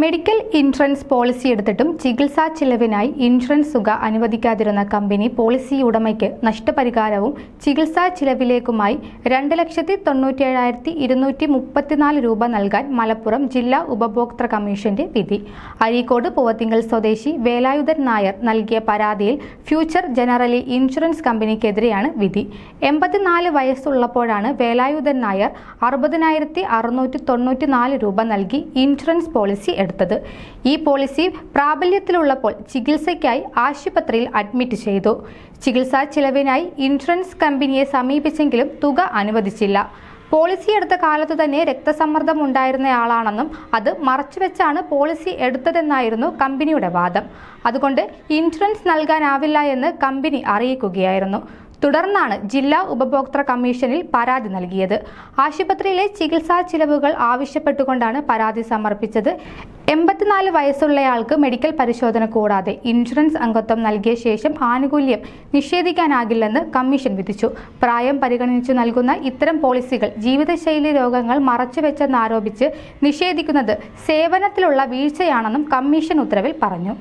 Medical insurance policy എടുത്തിട്ടും ചികിത്സാ ചിലവിനായി insurance തുക അനുവദിക്കാതിരുന്ന കമ്പനി പോളിസി ഉടമയ്ക്ക് നഷ്ടപരിഹാരവും ചികിത്സാ ചിലവിലേക്കുമായി രണ്ട് ലക്ഷത്തി തൊണ്ണൂറ്റേഴായിരത്തി ഇരുന്നൂറ്റി മുപ്പത്തിനാല് രൂപ നൽകാൻ മലപ്പുറം ജില്ലാ ഉപഭോക്തൃ കമ്മീഷന്റെ വിധി. അരീക്കോട് പൂവത്തിങ്കൽ സ്വദേശി വേലായുധൻ നായർ നൽകിയ പരാതിയിൽ ഫ്യൂച്ചർ ജനറലി ഇൻഷുറൻസ് കമ്പനിക്കെതിരെയാണ് വിധി. എൺപത്തിനാല് വയസ്സുള്ളപ്പോഴാണ് വേലായുധൻ നായർ അറുപതിനായിരത്തി അറുന്നൂറ്റി തൊണ്ണൂറ്റിനാല് രൂപ നൽകി ഇൻഷുറൻസ് പോളിസി എടുത്തത്. ഈ പോളിസി പ്രാബല്യത്തിലുള്ളപ്പോൾ ചികിത്സയ്ക്കായി ആശുപത്രിയിൽ അഡ്മിറ്റ് ചെയ്തു. ചികിത്സാ ചിലവിനായി ഇൻഷുറൻസ് കമ്പനിയെ സമീപിച്ചെങ്കിലും തുക അനുവദിച്ചില്ല. പോളിസി എടുത്ത കാലത്തു തന്നെ രക്തസമ്മർദ്ദം ഉണ്ടായിരുന്നയാളാണെന്നും അത് മറച്ചുവെച്ചാണ് പോളിസി എടുത്തതെന്നായിരുന്നു കമ്പനിയുടെ വാദം. അതുകൊണ്ട് ഇൻഷുറൻസ് നൽകാനാവില്ല എന്ന് കമ്പനി അറിയിക്കുകയായിരുന്നു. തുടർന്നാണ് ജില്ലാ ഉപഭോക്തൃ കമ്മീഷനിൽ പരാതി നൽകിയത്. ആശുപത്രിയിലെ ചികിത്സാ ചിലവുകൾ ആവശ്യപ്പെട്ടുകൊണ്ടാണ് പരാതി സമർപ്പിച്ചത്. എൺപത്തിനാല് വയസ്സുള്ളയാൾക്ക് മെഡിക്കൽ പരിശോധന കൂടാതെ ഇൻഷുറൻസ് അംഗത്വം നൽകിയ ശേഷം ആനുകൂല്യം നിഷേധിക്കാനാകില്ലെന്ന് കമ്മീഷൻ വിധിച്ചു. പ്രായം പരിഗണിച്ചു നൽകുന്ന ഇത്തരം പോളിസികൾ ജീവിതശൈലി രോഗങ്ങൾ മറച്ചുവെച്ചെന്നാരോപിച്ച് നിഷേധിക്കുന്നത് സേവനത്തിലുള്ള വീഴ്ചയാണെന്നും കമ്മീഷൻ ഉത്തരവിൽ പറഞ്ഞു.